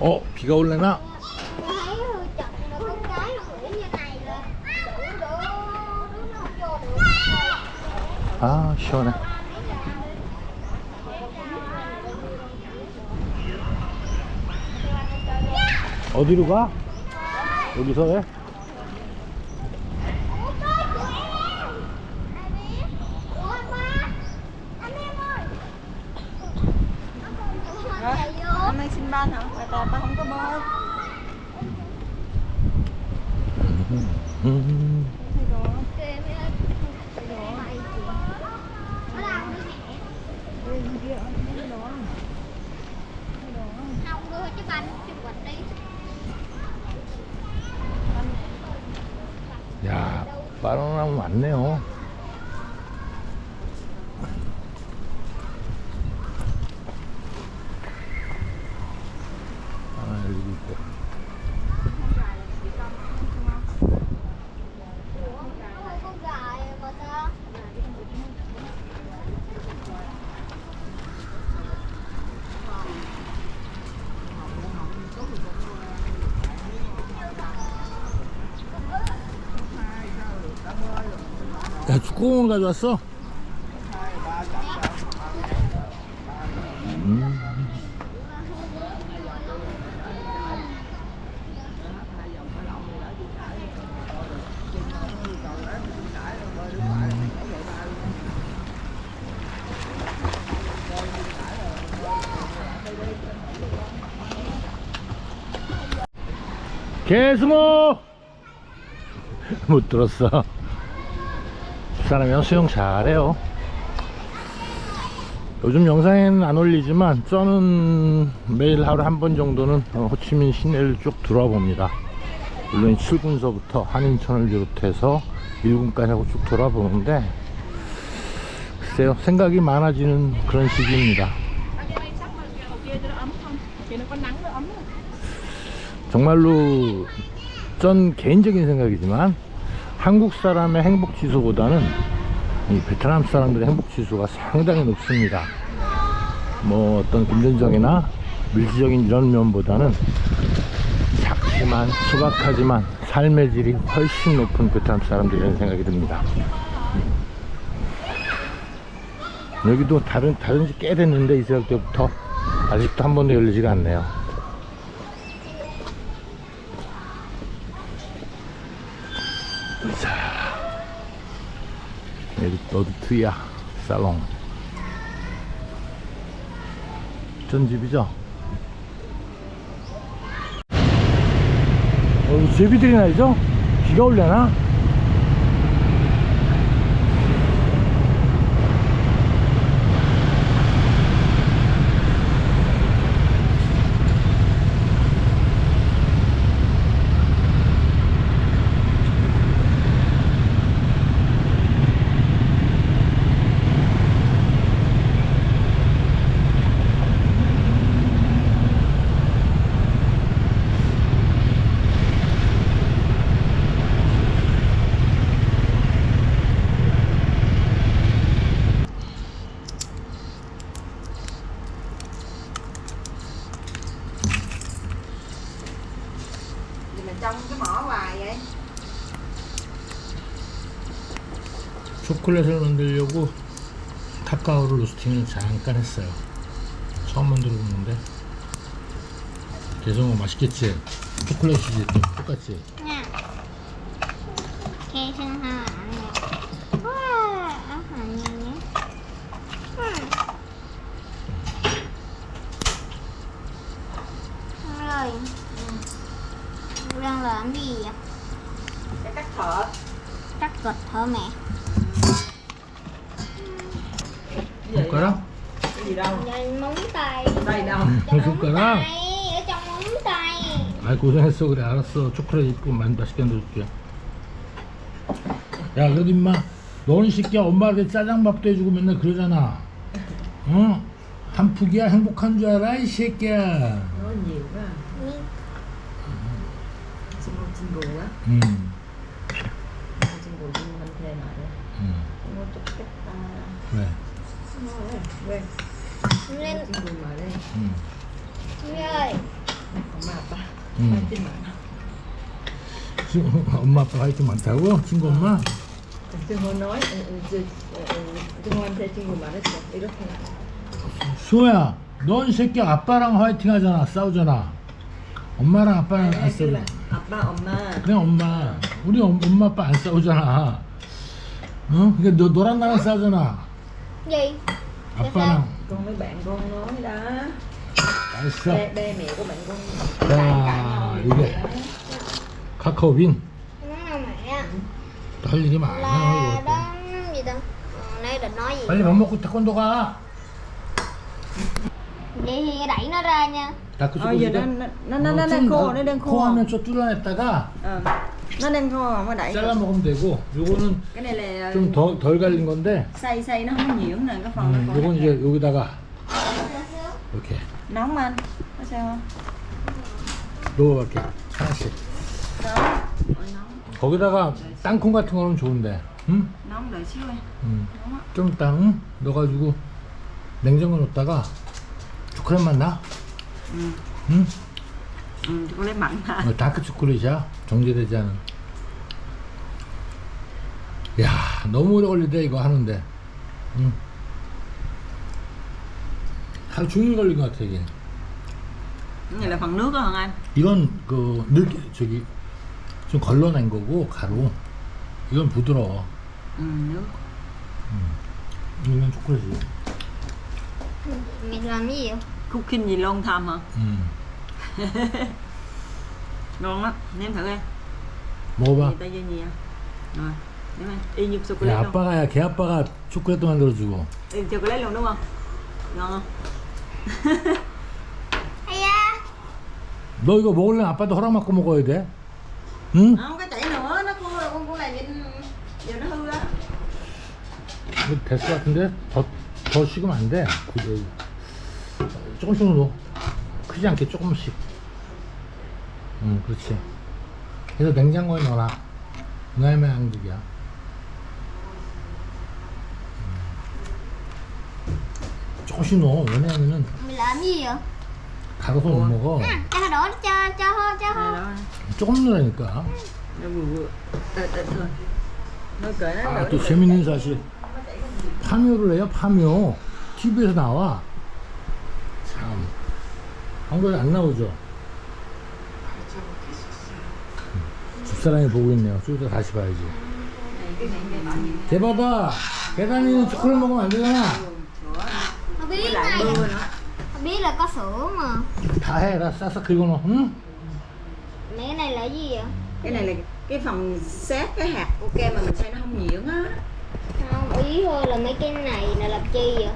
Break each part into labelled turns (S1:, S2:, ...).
S1: 어 비가 올래나? 아 시원해 어디로 가? 여기서 해?
S2: Đi
S1: 야 바나나 많네요 아 여기도 있고
S2: Ủa, nó con gà mà ta
S1: 야 축구공을 가져왔어? 음. 개승호 못 들었어 집 사람이랑 수영 잘해요. 요즘 영상에는 안 올리지만 저는 매일 하루 한 번 정도는 어, 호치민 시내를 쭉 돌아 봅니다. 물론 출근서부터 한인천을 비롯해서 일군까지 하고 쭉 돌아보는데 글쎄요 생각이 많아지는 그런 시기입니다. 정말로 전 개인적인 생각이지만 한국 사람의 행복 지수보다는 이 베트남 사람들의 행복 지수가 상당히 높습니다. 뭐 어떤 금전적이나 물질적인 이런 면보다는 작지만 소박하지만 삶의 질이 훨씬 높은 베트남 사람들이라는 생각이 듭니다. 여기도 다른 다른 지 꽤 됐는데 이스라엘 때부터 아직도 한 번도 열리지가 않네요. 너드트야 살롱. 전 집이죠? 어, 제비들이 날죠? 비가 올려나?
S3: Gì mà trong cái mỏ hoài vậy?
S1: 초콜릿을 만들려고 카카오를 로스팅을 잠깐 했어요. 처음 만들어 보는데 계속 맛있겠지? 초콜릿이지 또 똑같지?
S2: ha wow áo hàng nhiều nhé rồi Cô đang làm gì vậy
S3: cắt thợ.
S1: 손가락? 아이 고생했어. 그래 알았어. 초콜릿 입고 많이 맛있게 만들어줄게. 야 그래도 임마 너는 이 새끼야 엄마한테 짜장밥도 해주고 맨날 그러잖아. 어? 한 푸기야 행복한 줄 알아 이 새끼야.
S3: Xin một xin bù á.
S1: 음,
S3: 엄마 아빠
S1: 화이팅 많다고? 친구 엄마?
S3: nói 친구 말했어. 이렇게.
S1: 수호야 넌 새끼 아빠랑 화이팅 하잖아 싸우잖아. 엄마랑 아빠랑 안 싸우잖아.
S3: 그래. 아빠 엄마.
S1: 그냥 엄마. 우리 엄, 엄마 아빠 안 싸우잖아. 어? 그러니까 너, 너랑 나랑 싸우잖아.
S2: gì
S1: 아빠랑.
S3: con với bạn con nói đó
S1: 알았어.
S3: đây, đây mẹ của bạn con
S1: 자
S3: cãi nhau
S1: 이게 카카오빈
S2: nào mẹ
S1: 할 일이 많아 이거 빨리 밥 먹고 태권도 가
S2: vậy thì đẩy nó ra nha
S1: 다크
S3: ờ giờ nó nó nó nó đang khô nó đang khô
S1: 코하면 좀 뚫어냈다가
S3: ờ nó đang khô không có đẩy
S1: 잘라 먹으면 되고 요거는
S3: cái này là
S1: 좀더덜 갈린 건데
S3: xay xay nó không có nhiễm nè cái phần
S1: 음,
S3: phần
S1: 요건
S3: này.
S1: 이제 여기다가 이렇게
S3: nóng anh có sao không
S1: 넣어볼게 하나씩
S3: đó Ôi, nóng
S1: 거기다가 땅콩 같은 거는 좋은데 응? 응. 좀 이따 응? 넣어가지고 냉장고에 넣었다가 초콜릿 맛나? 응?
S3: có lấy mặn hả
S1: 어, 다크 초콜릿이야 정제되지 않은 야 너무 오래 걸리대 이거 하는데 응. 하루 종일 걸린 것 같아 이게
S3: hả anh
S1: 이건 그늘 저기 좀 걸러낸 거고 가루 이건 부드러워
S3: ừ nước
S1: 이건 초콜릿이 음.
S3: ngon lắm nếm thử em
S1: 먹어봐
S3: cô
S1: 야 아빠가 야걔 아빠가 초콜릿도 만들어주고
S3: không
S2: hay da
S1: 너 이거 먹으려면 아빠도 허락 받고 먹어야 돼 응?
S3: không có chảy nữa nó khô rồi con con làm vậy giờ nó hư á.
S1: 이거 될것 같은데 더, 더 식으면 안돼. 조금씩 넣어 크지 않게 조금씩. 응 그렇지. 그래서 냉장고에 넣어놔. 그다음에 한국이야. 조금씩 넣어. 왜냐면은
S2: gì
S1: 가로서 못 먹어.
S2: đổ cho cho cho
S3: đây đó
S1: 조금
S3: nó
S1: 아또 재밌는 사실. 파묘를 해요 파묘. TV에서 나와. 참. 한국에 안 나오죠? 집사람이 보고 있네요. 좀 이따 다시 봐야지. 대박아 계단이는 초콜릿 먹으면 안 되잖아.
S2: biết
S3: với lại
S2: là có sữa mà.
S1: Thả hay ra sao sát khi luôn
S2: mẹ cái này là gì vậy?
S3: Cái này là cái phần xét cái hạt của kem mà mình xay nó không nhuyễn á.
S2: Không ý thôi là mấy cái này là làm chi vậy?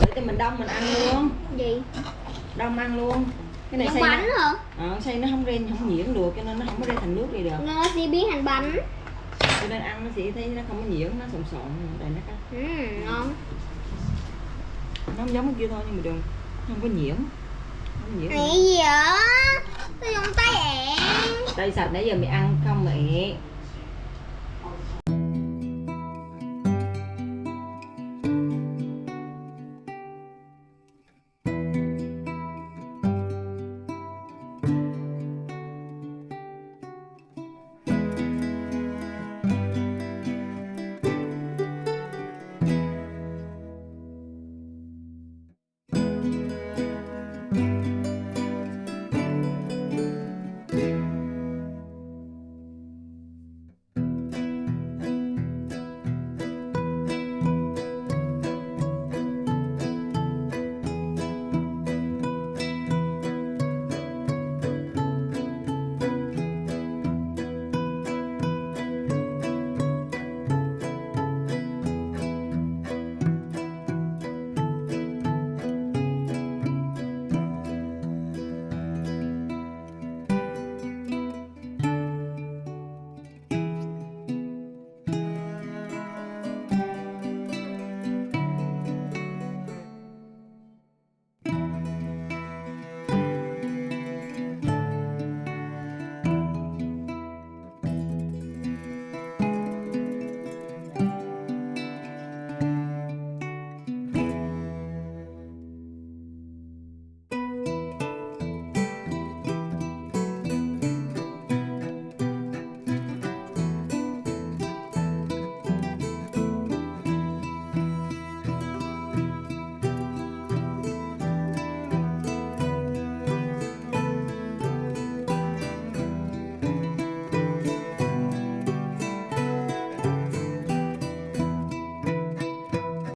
S3: Để cho mình đông mình ăn luôn.
S2: Gì?
S3: Đông ăn luôn. Cái này xay
S2: bánh hả?
S3: Ờ xay nó không ren không nhuyễn được cho nên nó không có ra thành nước gì được.
S2: Nó sẽ biến thành bánh.
S3: Cho nên ăn nó sẽ thấy nó không có nhuyễn nó sòn sòn tại nó căng
S2: ừ, ngon.
S3: Nó giống cái kia thôi nhưng mà đừng không có nhiễm. Không nhiễm
S2: cái gì vậy? Tôi dùng tay ẹ
S3: tay sạch nãy giờ mày ăn không mẹ